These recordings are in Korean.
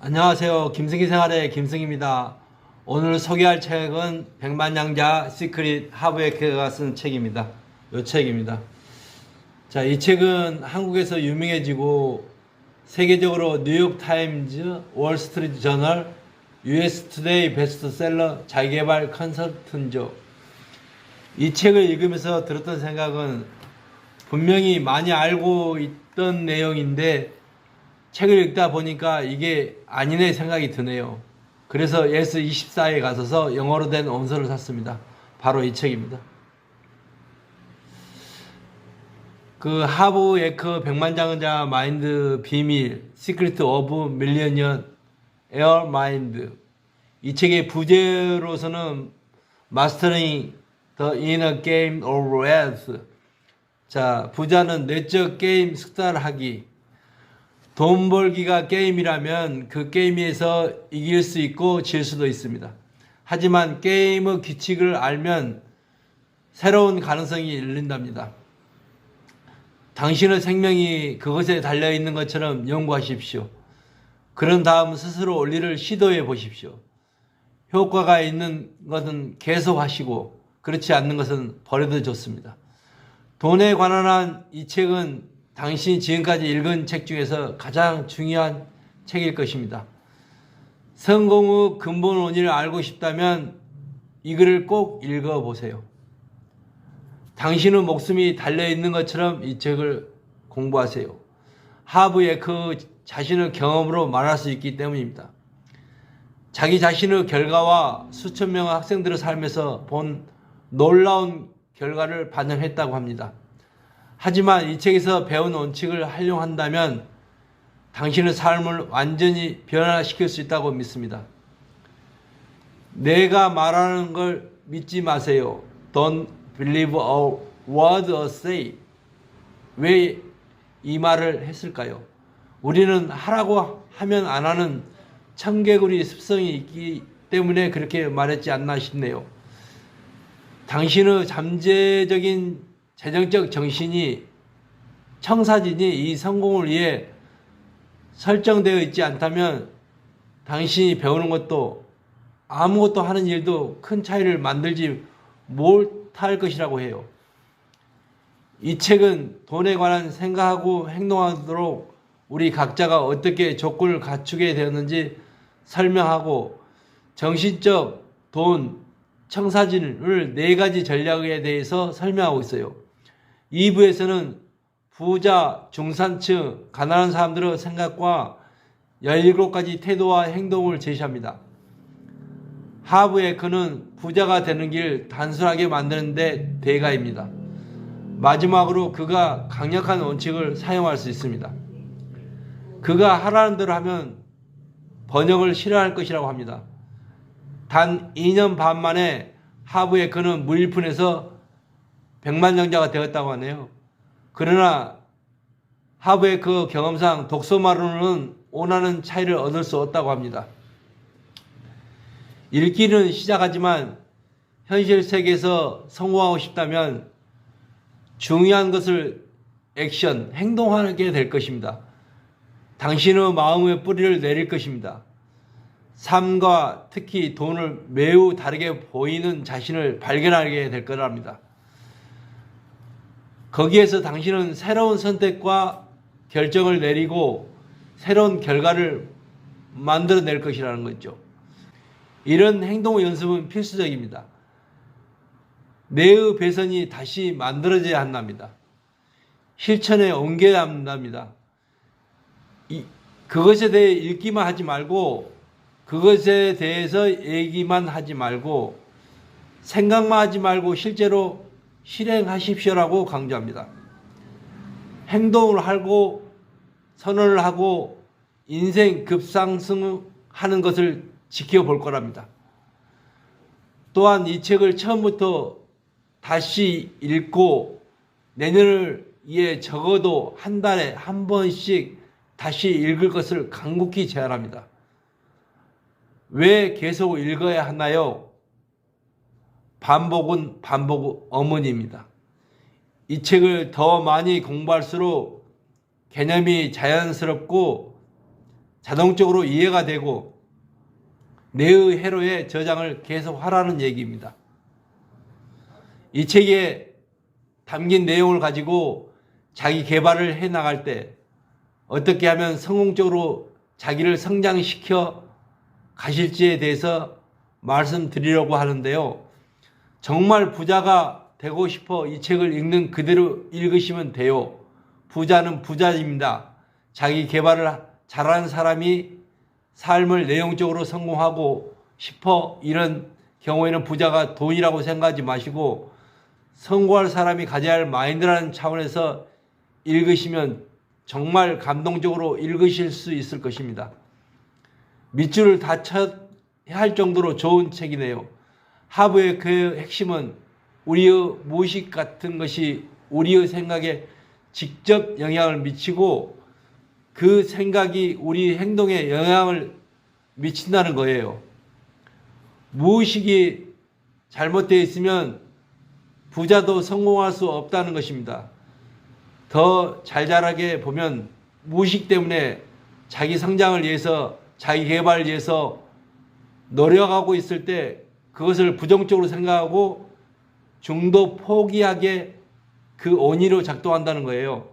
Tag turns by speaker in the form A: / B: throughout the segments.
A: 안녕하세요. 김승희 생활의 김승희입니다. 오늘 소개할 책은 백만양자 시크릿 하브에크가 쓴 책입니다. 요 책입니다. 자, 이 책은 한국에서 유명해지고 세계적으로 뉴욕 타임즈, 월스트리트 저널, US 투데이 베스트셀러 자기개발 컨설턴죠. 이 책을 읽으면서 들었던 생각은 분명히 많이 알고 있던 내용인데 책을 읽다 보니까 이게 아니네 생각이 드네요. 그래서 예스24에 가서서 영어로 된 원서를 샀습니다. 바로 이 책입니다. 그 하브 에크 백만장자 마인드 비밀 시크리트 오브 밀리언 에어 마인드 이 책의 부제로서는 마스터링 더 이너 게임 오브 웨스 자 부자는 내적 게임 숙달하기 돈 벌기가 게임이라면 그 게임에서 이길 수 있고 질 수도 있습니다. 하지만 게임의 규칙을 알면 새로운 가능성이 열린답니다. 당신의 생명이 그것에 달려 있는 것처럼 연구하십시오. 그런 다음 스스로 원리를 시도해 보십시오. 효과가 있는 것은 계속 하시고 그렇지 않는 것은 버려도 좋습니다. 돈에 관한 이 책은 당신이 지금까지 읽은 책 중에서 가장 중요한 책일 것입니다. 성공의 근본 원인을 알고 싶다면 이 글을 꼭 읽어보세요. 당신의 목숨이 달려있는 것처럼 이 책을 공부하세요. 하브의 그 자신의 경험으로 말할 수 있기 때문입니다. 자기 자신의 결과와 수천 명의 학생들의 삶에서 본 놀라운 결과를 반영했다고 합니다. 하지만 이 책에서 배운 원칙을 활용한다면 당신의 삶을 완전히 변화시킬 수 있다고 믿습니다. 내가 말하는 걸 믿지 마세요. Don't believe a word I say. 왜 이 말을 했을까요? 우리는 하라고 하면 안 하는 청개구리 습성이 있기 때문에 그렇게 말했지 않나 싶네요. 당신의 잠재적인 재정적 정신이 청사진이 이 성공을 위해 설정되어 있지 않다면 당신이 배우는 것도 아무것도 하는 일도 큰 차이를 만들지 못할 것이라고 해요. 이 책은 돈에 관한 생각하고 행동하도록 우리 각자가 어떻게 조건을 갖추게 되었는지 설명하고 정신적 돈 청사진을 네 가지 전략에 대해서 설명하고 있어요. 2부에서는 부자, 중산층, 가난한 사람들의 생각과 17가지 태도와 행동을 제시합니다. 하브의 그는 부자가 되는 길 단순하게 만드는데 대가입니다. 마지막으로 그가 강력한 원칙을 사용할 수 있습니다. 그가 하라는 대로 하면 번역을 싫어할 것이라고 합니다. 단 2년 반 만에 하브의 그는 무일푼에서 백만장자가 되었다고 하네요. 그러나 하브의 그 경험상 독서만으로는 원하는 차이를 얻을 수 없다고 합니다. 읽기는 시작하지만 현실 세계에서 성공하고 싶다면 중요한 것을 액션, 행동하게 될 것입니다. 당신의 마음의 뿌리를 내릴 것입니다. 삶과 특히 돈을 매우 다르게 보이는 자신을 발견하게 될 거랍니다. 거기에서 당신은 새로운 선택과 결정을 내리고 새로운 결과를 만들어낼 것이라는 거죠. 이런 행동 연습은 필수적입니다. 내의 배선이 다시 만들어져야 한답니다. 실천에 옮겨야 한답니다. 이, 그것에 대해 읽기만 하지 말고 그것에 대해서 얘기만 하지 말고 생각만 하지 말고 실제로 실행하십시오라고 강조합니다. 행동을 하고 선언을 하고 인생 급상승하는 것을 지켜볼 거랍니다. 또한 이 책을 처음부터 다시 읽고 내년을 위해 적어도 한 달에 한 번씩 다시 읽을 것을 강국히 제안합니다. 왜 계속 읽어야 하나요? 반복은 반복 어머니입니다. 이 책을 더 많이 공부할수록 개념이 자연스럽고 자동적으로 이해가 되고 내의 회로에 저장을 계속 하라는 얘기입니다. 이 책에 담긴 내용을 가지고 자기 개발을 해 나갈 때 어떻게 하면 성공적으로 자기를 성장시켜 가실지에 대해서 말씀드리려고 하는데요. 정말 부자가 되고 싶어 이 책을 읽는 그대로 읽으시면 돼요. 부자는 부자입니다. 자기 개발을 잘하는 사람이 삶을 내용적으로 성공하고 싶어 이런 경우에는 부자가 돈이라고 생각하지 마시고 성공할 사람이 가져야 할 마인드라는 차원에서 읽으시면 정말 감동적으로 읽으실 수 있을 것입니다. 밑줄을 다 쳐야 할 정도로 좋은 책이네요. 하브의 그 핵심은 우리의 무의식 같은 것이 우리의 생각에 직접 영향을 미치고 그 생각이 우리 행동에 영향을 미친다는 거예요. 무의식이 잘못되어 있으면 부자도 성공할 수 없다는 것입니다. 더 잘 자라게 보면 무의식 때문에 자기 성장을 위해서 자기 개발을 위해서 노력하고 있을 때 그것을 부정적으로 생각하고 중도 포기하게 그 원인으로 작동한다는 거예요.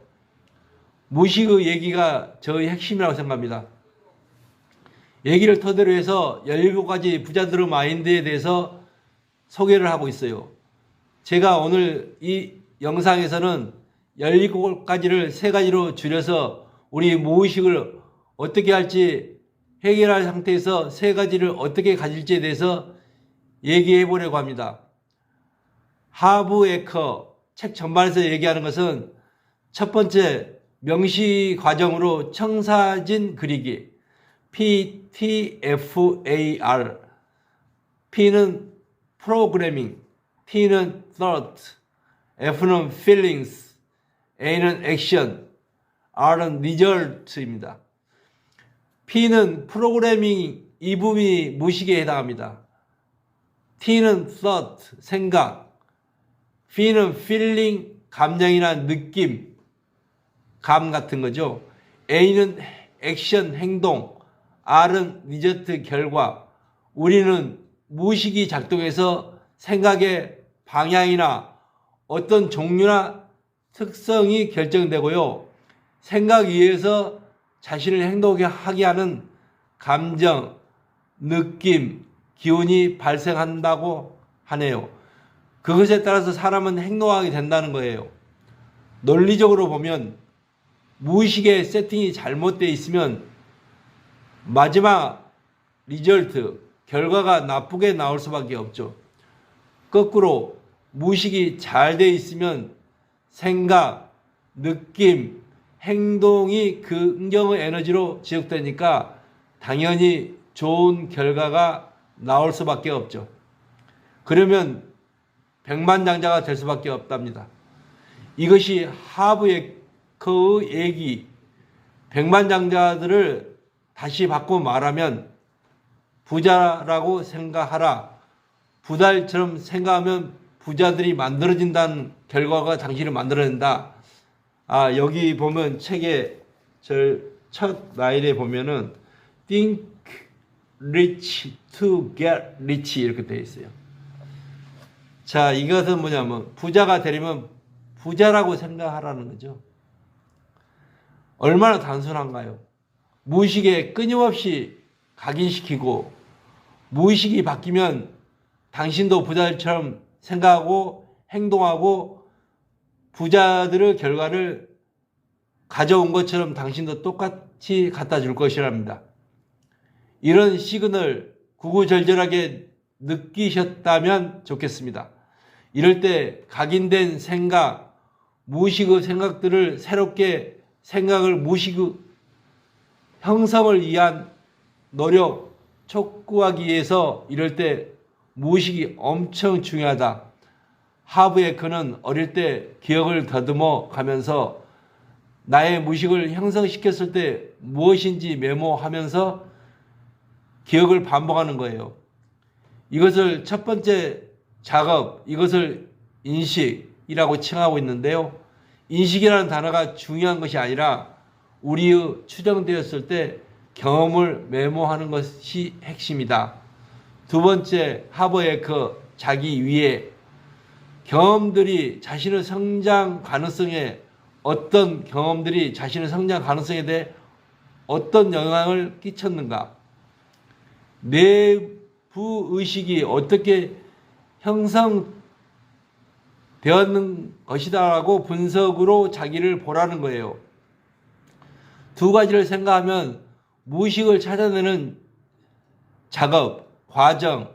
A: 무식의 얘기가 저의 핵심이라고 생각합니다. 얘기를 토대로 해서 17가지 부자들의 마인드에 대해서 소개를 하고 있어요. 제가 오늘 이 영상에서는 17가지를 세 가지로 줄여서 우리 무의식을 어떻게 할지 해결할 상태에서 세 가지를 어떻게 가질지에 대해서 얘기해 보려고 합니다. 하브 에커 책 전반에서 얘기하는 것은 첫 번째 명시 과정으로 청사진 그리기 PTFAR P는 프로그래밍 T는 thought F는 feelings A는 action R은 result입니다. P는 프로그래밍 이 부분이 무식에 해당합니다. T는 thought 생각. F는 feeling 감정이나 느낌. 감 같은 거죠. A는 액션 행동. R은 리저트 결과. 우리는 무식이 작동해서 생각의 방향이나 어떤 종류나 특성이 결정되고요. 생각 위에서 자신을 행동하게 하는 감정, 느낌, 기운이 발생한다고 하네요. 그것에 따라서 사람은 행동하게 된다는 거예요. 논리적으로 보면 무의식의 세팅이 잘못되어 있으면 마지막 리절트, 결과가 나쁘게 나올 수밖에 없죠. 거꾸로 무의식이 잘 되어 있으면 생각, 느낌, 행동이 그 응경의 에너지로 지속되니까 당연히 좋은 결과가 나올 수밖에 없죠. 그러면 백만장자가 될 수밖에 없답니다. 이것이 하브의 그 얘기, 백만장자들을 다시 바꿔 말하면 부자라고 생각하라. 부달처럼 생각하면 부자들이 만들어진다는 결과가 당신을 만들어낸다. 아, 여기 보면 책의 첫 라인에 보면은 think rich to get rich 이렇게 되어 있어요. 자, 이것은 뭐냐면 부자가 되려면 부자라고 생각하라는 거죠. 얼마나 단순한가요? 무의식에 끊임없이 각인시키고 무의식이 바뀌면 당신도 부자처럼 생각하고 행동하고 부자들의 결과를 가져온 것처럼 당신도 똑같이 갖다 줄 것이랍니다. 이런 시그널 구구절절하게 느끼셨다면 좋겠습니다. 이럴 때 각인된 생각, 무의식의 생각들을 새롭게 생각을 무의식의 형성을 위한 노력, 촉구하기 위해서 이럴 때 무의식이 엄청 중요하다. 하브의 그는 어릴 때 기억을 더듬어 가면서 나의 무식을 형성시켰을 때 무엇인지 메모하면서 기억을 반복하는 거예요. 이것을 첫 번째 작업, 이것을 인식이라고 칭하고 있는데요. 인식이라는 단어가 중요한 것이 아니라 우리의 추정되었을 때 경험을 메모하는 것이 핵심이다. 두 번째 하버의 그 자기 위에 경험들이 자신의 성장 가능성에 어떤 경험들이 자신의 성장 가능성에 대해 어떤 영향을 끼쳤는가? 내부 의식이 어떻게 형성되었는 것이다라고 분석으로 자기를 보라는 거예요. 두 가지를 생각하면 무의식을 찾아내는 작업, 과정,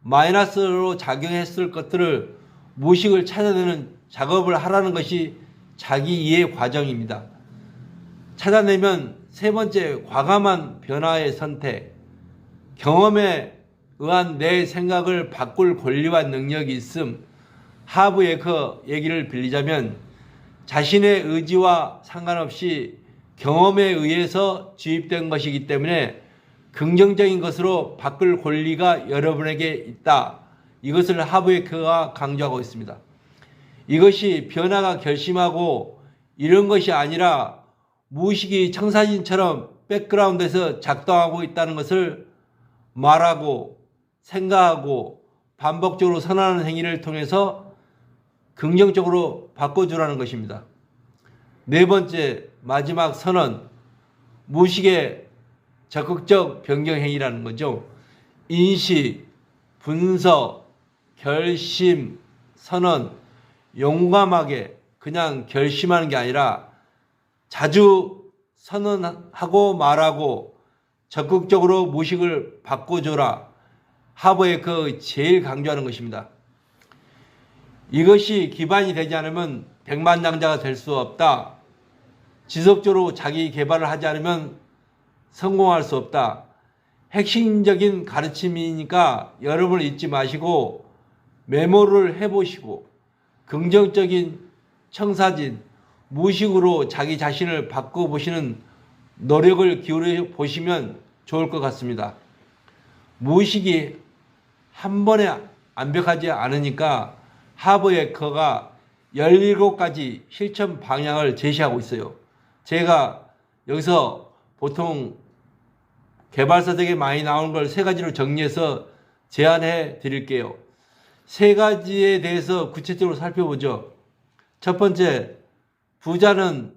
A: 마이너스로 작용했을 것들을 무의식을 찾아내는 작업을 하라는 것이 자기 이해 과정입니다. 찾아내면 세 번째 과감한 변화의 선택, 경험에 의한 내 생각을 바꿀 권리와 능력이 있음. 하브의 그 얘기를 빌리자면 자신의 의지와 상관없이 경험에 의해서 주입된 것이기 때문에 긍정적인 것으로 바꿀 권리가 여러분에게 있다. 이것을 하브에크가 강조하고 있습니다. 이것이 변화가 결심하고 이런 것이 아니라 무의식이 청사진처럼 백그라운드에서 작동하고 있다는 것을 말하고 생각하고 반복적으로 선언하는 행위를 통해서 긍정적으로 바꿔주라는 것입니다. 네 번째, 마지막 선언, 무의식의 적극적 변경 행위라는 거죠. 인식, 분석, 결심, 선언, 용감하게 그냥 결심하는 게 아니라 자주 선언하고 말하고 적극적으로 무식을 바꿔줘라. 하버의 그 제일 강조하는 것입니다. 이것이 기반이 되지 않으면 백만장자가 될 수 없다. 지속적으로 자기 개발을 하지 않으면 성공할 수 없다. 핵심적인 가르침이니까 여러분을 잊지 마시고 메모를 해보시고 긍정적인 청사진, 무식으로 자기 자신을 바꿔보시는 노력을 기울여 보시면 좋을 것 같습니다. 무의식이 한 번에 완벽하지 않으니까 하버에커가 17가지 실천 방향을 제시하고 있어요. 제가 여기서 보통 개발사 덕에 많이 나오는 걸 세 가지로 정리해서 제안해 드릴게요. 세 가지에 대해서 구체적으로 살펴보죠. 첫 번째, 부자는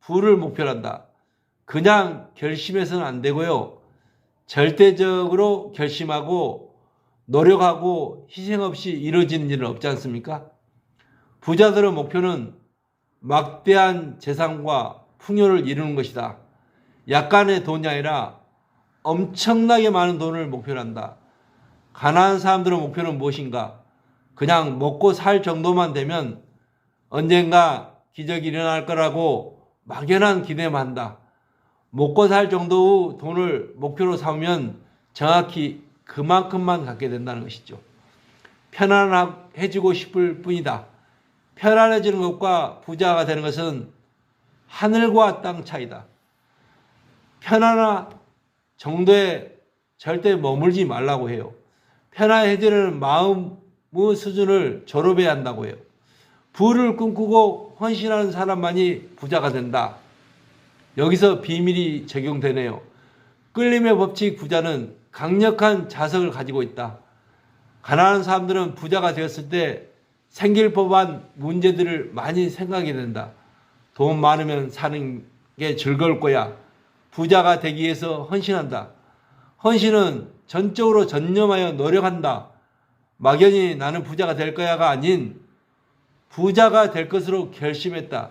A: 부를 목표로 한다. 그냥 결심해서는 안 되고요. 절대적으로 결심하고 노력하고 희생 없이 이루어지는 일은 없지 않습니까? 부자들의 목표는 막대한 재산과 풍요를 이루는 것이다. 약간의 돈이 아니라 엄청나게 많은 돈을 목표로 한다. 가난한 사람들의 목표는 무엇인가? 그냥 먹고 살 정도만 되면 언젠가 기적이 일어날 거라고 막연한 기대만 한다. 먹고 살 정도의 돈을 목표로 삼으면 정확히 그만큼만 갖게 된다는 것이죠. 편안해지고 싶을 뿐이다. 편안해지는 것과 부자가 되는 것은 하늘과 땅 차이다. 편안한 정도에 절대 머물지 말라고 해요. 편안해지는 마음의 수준을 졸업해야 한다고 해요. 부를 꿈꾸고 헌신하는 사람만이 부자가 된다. 여기서 비밀이 적용되네요. 끌림의 법칙 부자는 강력한 자석을 가지고 있다. 가난한 사람들은 부자가 되었을 때 생길 법한 문제들을 많이 생각하게 된다. 돈 많으면 사는 게 즐거울 거야. 부자가 되기 위해서 헌신한다. 헌신은 전적으로 전념하여 노력한다. 막연히 나는 부자가 될 거야가 아닌 부자가 될 것으로 결심했다.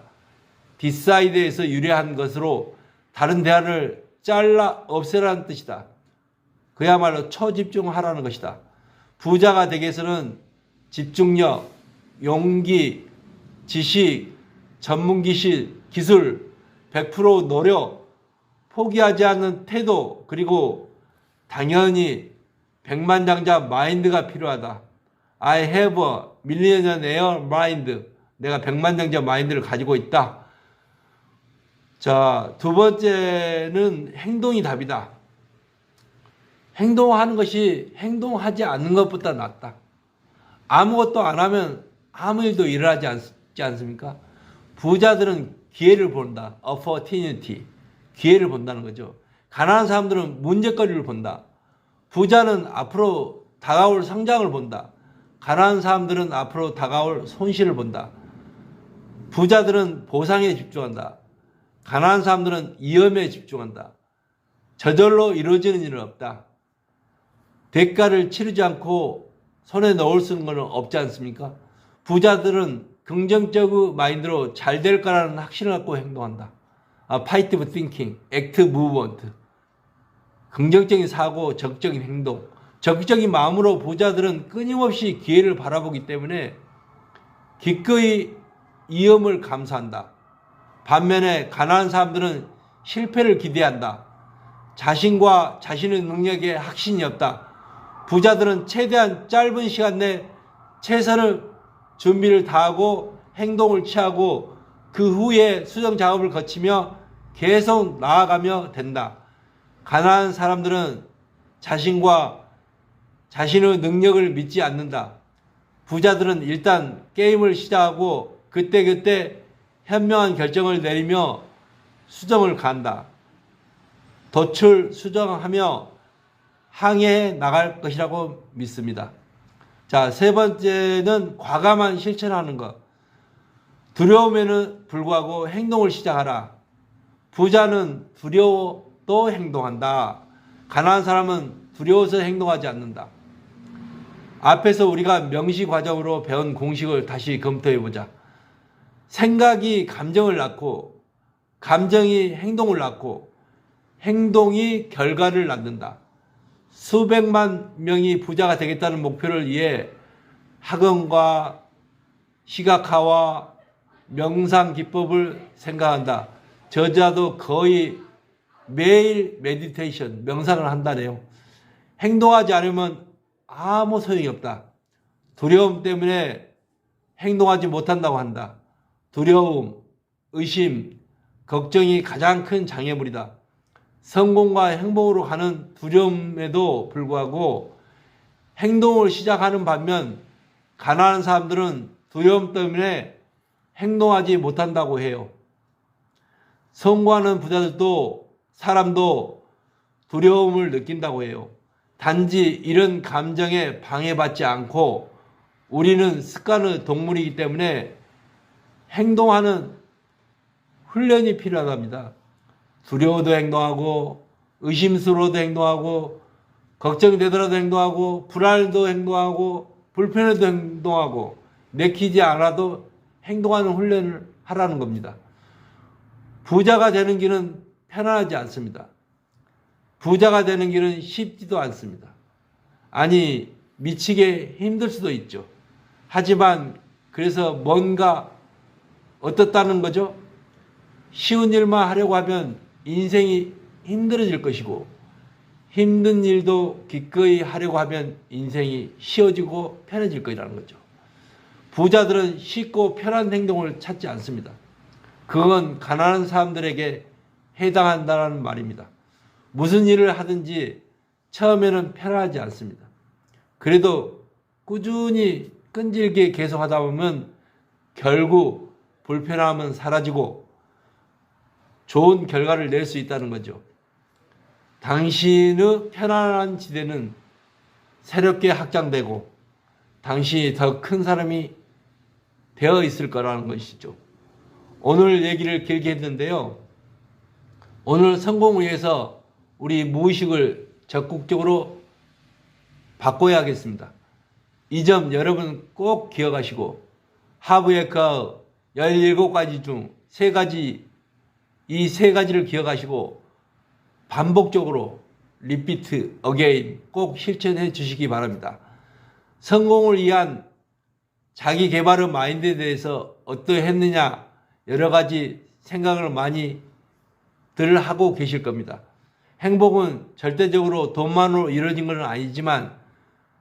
A: 디사이드에서 유래한 것으로 다른 대안을 잘라 없애라는 뜻이다. 그야말로 초집중하라는 것이다. 부자가 되기 위해서는 집중력, 용기, 지식, 전문 기실, 기술, 100% 노력, 포기하지 않는 태도, 그리고 당연히 백만장자 마인드가 필요하다. I have a millionaire mind. 내가 백만장자 마인드를 가지고 있다. 자, 두 번째는 행동이 답이다. 행동하는 것이 행동하지 않는 것보다 낫다. 아무것도 안 하면 아무 일도 일어나지 않지 않습니까? 부자들은 기회를 본다. opportunity. 기회를 본다는 거죠. 가난한 사람들은 문제거리를 본다. 부자는 앞으로 다가올 성장을 본다. 가난한 사람들은 앞으로 다가올 손실을 본다. 부자들은 보상에 집중한다. 가난한 사람들은 위험에 집중한다. 저절로 이루어지는 일은 없다. 대가를 치르지 않고 손에 넣을 수 있는 것은 없지 않습니까? 부자들은 긍정적 마인드로 잘 될 거라는 확신을 갖고 행동한다. 아, 파이티브 띵킹, 액트 무브먼트. 긍정적인 사고, 적극적인 행동. 적극적인 마음으로 부자들은 끊임없이 기회를 바라보기 때문에 기꺼이 위험을 감수한다. 반면에 가난한 사람들은 실패를 기대한다. 자신과 자신의 능력에 확신이 없다. 부자들은 최대한 짧은 시간 내 최선을 준비를 다하고 행동을 취하고 그 후에 수정 작업을 거치며 계속 나아가며 된다. 가난한 사람들은 자신과 자신의 능력을 믿지 않는다. 부자들은 일단 게임을 시작하고 그때그때 현명한 결정을 내리며 수정을 간다. 도출 수정하며 항해해 나갈 것이라고 믿습니다. 자, 세 번째는 과감한 실천하는 것. 두려움에는 불구하고 행동을 시작하라. 부자는 두려워도 행동한다. 가난한 사람은 두려워서 행동하지 않는다. 앞에서 우리가 명시 과정으로 배운 공식을 다시 검토해 보자. 생각이 감정을 낳고, 감정이 행동을 낳고, 행동이 결과를 낳는다. 수백만 명이 부자가 되겠다는 목표를 위해 학원과 시각화와 명상 기법을 생각한다. 저자도 거의 매일 메디테이션, 명상을 한다네요. 행동하지 않으면 아무 소용이 없다. 두려움 때문에 행동하지 못한다고 한다. 두려움, 의심, 걱정이 가장 큰 장애물이다. 성공과 행복으로 가는 두려움에도 불구하고 행동을 시작하는 반면 가난한 사람들은 두려움 때문에 행동하지 못한다고 해요. 성공하는 부자들도 사람도 두려움을 느낀다고 해요. 단지 이런 감정에 방해받지 않고 우리는 습관의 동물이기 때문에 행동하는 훈련이 필요하답니다. 두려워도 행동하고 의심스러워도 행동하고 걱정되더라도 행동하고 불안해도 행동하고 불편해도 행동하고 내키지 않아도 행동하는 훈련을 하라는 겁니다. 부자가 되는 길은 편안하지 않습니다. 부자가 되는 길은 쉽지도 않습니다. 아니, 미치게 힘들 수도 있죠. 하지만 그래서 뭔가 어떻다는 거죠? 쉬운 일만 하려고 하면 인생이 힘들어질 것이고 힘든 일도 기꺼이 하려고 하면 인생이 쉬워지고 편해질 것이라는 거죠. 부자들은 쉽고 편한 행동을 찾지 않습니다. 그건 가난한 사람들에게 해당한다는 말입니다. 무슨 일을 하든지 처음에는 편하지 않습니다. 그래도 꾸준히 끈질게 계속 하다 보면 결국 불편함은 사라지고 좋은 결과를 낼 수 있다는 거죠. 당신의 편안한 지대는 새롭게 확장되고 당신이 더 큰 사람이 되어 있을 거라는 것이죠. 오늘 얘기를 길게 했는데요. 오늘 성공을 위해서 우리 무의식을 적극적으로 바꿔야 하겠습니다. 이 점 여러분 꼭 기억하시고 하브의 그 17가지 중 3가지 이 세 가지를 기억하시고 반복적으로 리피트 어게인 꼭 실천해 주시기 바랍니다. 성공을 위한 자기 개발의 마인드에 대해서 어떠했느냐 여러 가지 생각을 많이 들 하고 계실 겁니다. 행복은 절대적으로 돈만으로 이루어진 것은 아니지만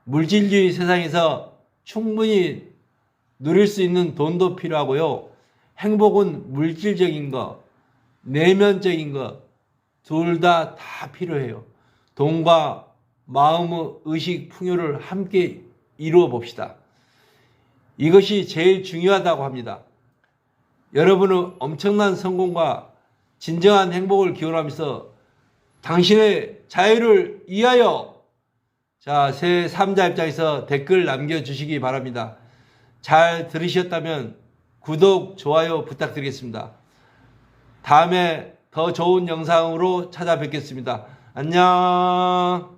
A: 물질주의 세상에서 충분히 누릴 수 있는 돈도 필요하고요. 행복은 물질적인 것, 내면적인 것, 둘다다 필요해요. 돈과 마음의 의식 풍요를 함께 이루어 봅시다. 이것이 제일 중요하다고 합니다. 여러분은 엄청난 성공과 진정한 행복을 기원하면서 당신의 자유를 위하여 자, 새 3자 입장에서 댓글 남겨주시기 바랍니다. 잘 들으셨다면 구독, 좋아요 부탁드리겠습니다. 다음에 더 좋은 영상으로 찾아뵙겠습니다. 안녕!